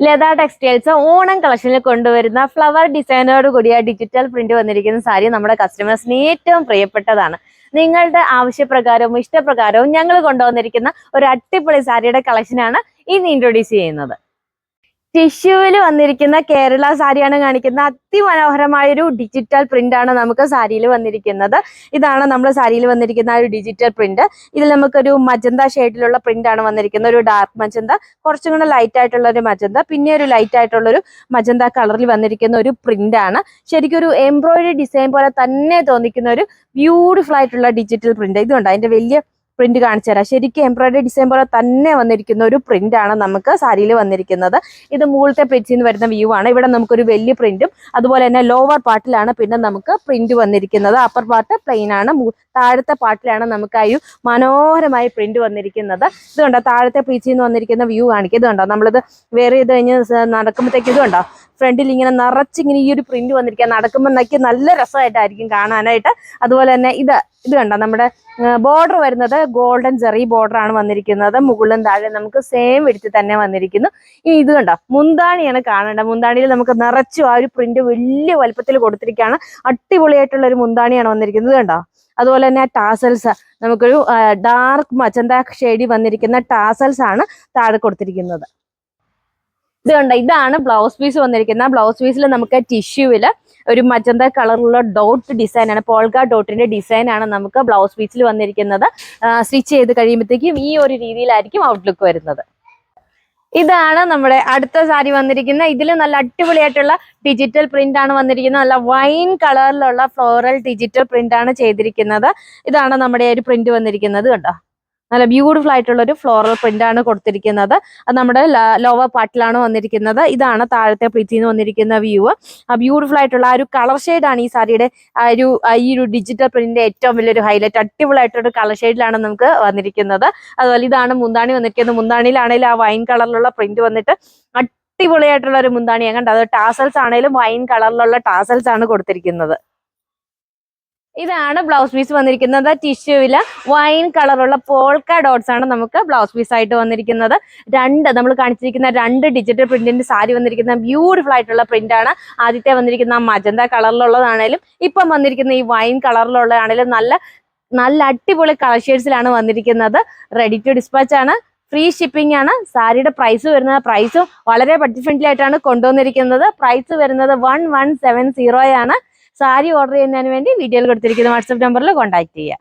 Latha textiles Onam കളക്ഷനിൽ കൊണ്ടുവരുന്ന flower ഡിസൈനോട് കൂടിയ digital print വന്നിരിക്കുന്ന സാരി നമ്മുടെ കസ്റ്റമേഴ്സിന് ഏറ്റവും പ്രിയപ്പെട്ടതാണ്. നിങ്ങളുടെ ആവശ്യപ്രകാരവും ഇഷ്ടപ്രകാരവും ഞങ്ങൾ കൊണ്ടുവന്നിരിക്കുന്ന ഒരു അടിപൊളി സാരിയുടെ കളക്ഷനാണ് ഇന്ന് ഇൻട്രൊഡ്യൂസ് ചെയ്യുന്നത്. ടിഷ്യൂവിൽ വന്നിരിക്കുന്ന കേരള സാരിയാണ് കാണിക്കുന്നത്. അതിമനോഹരമായ ഒരു ഡിജിറ്റൽ പ്രിന്റ് ആണ് നമുക്ക് സാരിയിൽ വന്നിരിക്കുന്നത്. ഇതാണ് നമ്മൾ സാരിയിൽ വന്നിരിക്കുന്ന ഒരു ഡിജിറ്റൽ പ്രിന്റ് ഇതിൽ നമുക്കൊരു മജന്ത ഷെയ്ഡിലുള്ള പ്രിന്റ് ആണ് വന്നിരിക്കുന്നത്. ഒരു ഡാർക്ക് മജന്ത കുറച്ചും കൂടെ ലൈറ്റ് ആയിട്ടുള്ള ഒരു മജന്ത പിന്നെ ഒരു ലൈറ്റ് ആയിട്ടുള്ള ഒരു മജന്ത കളറിൽ വന്നിരിക്കുന്ന ഒരു പ്രിന്റ് ആണ്. ശരിക്കും ഒരു എംബ്രോയിഡറി ഡിസൈൻ പോലെ തന്നെ തോന്നിക്കുന്ന ഒരു ബ്യൂട്ടിഫുൾ ആയിട്ടുള്ള ഡിജിറ്റൽ പ്രിന്റ് ഇതുണ്ട്. അതിന്റെ വലിയ പ്രിന്റ് കാണിച്ചു തരാം. ശരിക്കും എംബ്രോയിഡറി ഡിസൈൻ പോലെ തന്നെ വന്നിരിക്കുന്ന ഒരു പ്രിന്റ് ആണ് നമുക്ക് സാരിയിൽ വന്നിരിക്കുന്നത്. ഇത് മുകളിലത്തെ പ്രിന്റിൽ നിന്ന് വരുന്ന വ്യൂ ആണ്. ഇവിടെ നമുക്കൊരു വലിയ പ്രിന്റും അതുപോലെ തന്നെ ലോവർ പാർട്ടിലാണ് പിന്നെ നമുക്ക് പ്രിന്റ് വന്നിരിക്കുന്നത്. അപ്പർ പാർട്ട് പ്ലെയിൻ ആണ്. താഴത്തെ പാർട്ടിലാണ് നമുക്ക് ആ ഒരു മനോഹരമായ പ്രിന്റ് വന്നിരിക്കുന്നത്. ഇതുണ്ടോ താഴത്തെ പ്രീച്ചിൽ നിന്ന് വന്നിരിക്കുന്ന വ്യൂ കാണിക്കുക. ഇതുണ്ടോ നമ്മളിത് വേറെ ചെയ്ത് കഴിഞ്ഞ് നടക്കുമ്പോഴത്തേക്ക് ഇത് കണ്ടോ? ഫ്രണ്ടിൽ ഇങ്ങനെ നിറച്ചിങ്ങനെ ഈ ഒരു പ്രിന്റ് വന്നിരിക്കുക നടക്കുമ്പോൾ നക്കി നല്ല രസമായിട്ടായിരിക്കും കാണാനായിട്ട്. അതുപോലെ തന്നെ ഇത് ഇത് കണ്ടോ? നമ്മുടെ ബോർഡർ വരുന്നത് ഗോൾഡൻ ജെറി ബോർഡർ ആണ് വന്നിരിക്കുന്നത്. മുകളിലും താഴെ നമുക്ക് സെയിം എടുത്ത് തന്നെ വന്നിരിക്കുന്നു. ഇനി ഇത് കണ്ടോ? മുന്താണിയാണ് കാണേണ്ടത്. മുന്താണിയിൽ നമുക്ക് നിറച്ചു ആ ഒരു പ്രിന്റ് വലിയ വലുപ്പത്തിൽ കൊടുത്തിരിക്കുകയാണ് അടിപൊളിയായിട്ടുള്ള ഒരു മുന്താണിയാണ് വന്നിരിക്കുന്നത്. കണ്ടോ? അതുപോലെ തന്നെ ടാസൽസ് നമുക്കൊരു ഡാർക്ക് മച്ചന്ത ഷെയ്ഡി വന്നിരിക്കുന്ന ടാസൽസ് ആണ് താഴെ കൊടുത്തിരിക്കുന്നത്. ഇത് കണ്ട? ഇതാണ് ബ്ലൗസ് പീസ് വന്നിരിക്കുന്നത്. ബ്ലൗസ് പീസിൽ നമുക്ക് ടിഷ്യൂവിൽ ഒരു മജന്ത കളറുള്ള ഡോട്ട് ഡിസൈനാണ് പോൾഗ ഡോട്ടിന്റെ ഡിസൈനാണ് നമുക്ക് ബ്ലൗസ് പീസിൽ വന്നിരിക്കുന്നത്. സ്റ്റിച്ച് ചെയ്ത് കഴിയുമ്പോഴത്തേക്കും ഈ ഒരു രീതിയിലായിരിക്കും ഔട്ട്ലുക്ക് വരുന്നത്. ഇതാണ് നമ്മുടെ അടുത്ത സാരി വന്നിരിക്കുന്ന ഇതിൽ നല്ല അടിപൊളിയായിട്ടുള്ള ഡിജിറ്റൽ പ്രിന്റ് ആണ് വന്നിരിക്കുന്നത്. നല്ല വൈൻ കളറിലുള്ള ഫ്ലോറൽ ഡിജിറ്റൽ പ്രിന്റ് ആണ് ചെയ്തിരിക്കുന്നത്. ഇതാണ് നമ്മുടെ ഒരു പ്രിന്റ് വന്നിരിക്കുന്നത് കണ്ടോ? നല്ല ബ്യൂട്ടിഫുൾ ആയിട്ടുള്ള ഒരു ഫ്ലോറൽ പ്രിന്റ് ആണ് കൊടുത്തിരിക്കുന്നത്. അത് നമ്മുടെ ലോവർ പാർട്ടിലാണ് വന്നിരിക്കുന്നത്. ഇതാണ് താഴത്തെ പ്രീതിയിൽ നിന്ന് വന്നിരിക്കുന്ന വ്യൂ ആ ബ്യൂട്ടിഫുൾ ആയിട്ടുള്ള ആ ഒരു കളർ ആണ് ഈ സാരിയുടെ ആ ഒരു ഈ ഒരു ഡിജിറ്റൽ പ്രിന്റിന്റെ ഏറ്റവും വലിയൊരു ഹൈലൈറ്റ് അടിപൊളി ആയിട്ടൊരു കളർ ഷെയ്ഡിലാണ് നമുക്ക് വന്നിരിക്കുന്നത്. അതുപോലെ ഇതാണ് മുന്താണി വന്നിരിക്കുന്നത്. മുന്താണിയിലാണെങ്കിലും ആ വൈൻ കളറിലുള്ള പ്രിന്റ് വന്നിട്ട് അടിപൊളിയായിട്ടുള്ള ഒരു മുന്താണിയാണ്. കണ്ടത് ടാസൽസ് ആണെങ്കിലും വൈൻ കളറിലുള്ള ടാസൽസ് ആണ് കൊടുത്തിരിക്കുന്നത്. ഇതാണ് ബ്ലൗസ് പീസ് വന്നിരിക്കുന്നത്. ടിഷ്യൂവിൽ വൈൻ കളറുള്ള പോൾക്ക ഡോട്ട്സ് ആണ് നമുക്ക് ബ്ലൗസ് പീസ് ആയിട്ട് വന്നിരിക്കുന്നത്. രണ്ട് നമ്മൾ കാണിച്ചിരിക്കുന്ന രണ്ട് ഡിജിറ്റൽ പ്രിന്റിന്റെ സാരി വന്നിരിക്കുന്ന ബ്യൂട്ടിഫുൾ ആയിട്ടുള്ള പ്രിന്റ് ആണ് ആദ്യത്തെ വന്നിരിക്കുന്ന മജന്ത കളറിലുള്ളതാണേലും ഇപ്പം വന്നിരിക്കുന്ന ഈ വൈൻ കളറിലുള്ളതാണേലും നല്ല നല്ല അടിപൊളി കളർ ഷെയ്ഡ്സിലാണ് വന്നിരിക്കുന്നത്. റെഡി ടു ഡിസ്പാച്ച് ആണ്. ഫ്രീ ഷിപ്പിംഗ് ആണ്. സാരിയുടെ പ്രൈസ് വരുന്നത് പ്രൈസും വളരെ ബഡ്ജറ്റ് ഫ്രണ്ട്ലി ആയിട്ടാണ് കൊണ്ടുവന്നിരിക്കുന്നത്. പ്രൈസ് വരുന്നത് വൺ വൺ സെവൻ സീറോ ആണ്. സാരി ഓർഡർ ചെയ്യുന്നതിന് വേണ്ടി വീഡിയോയിൽ കൊടുത്തിരിക്കുന്ന വാട്സപ്പ് നമ്പറിൽ കോൺടാക്ട് ചെയ്യുക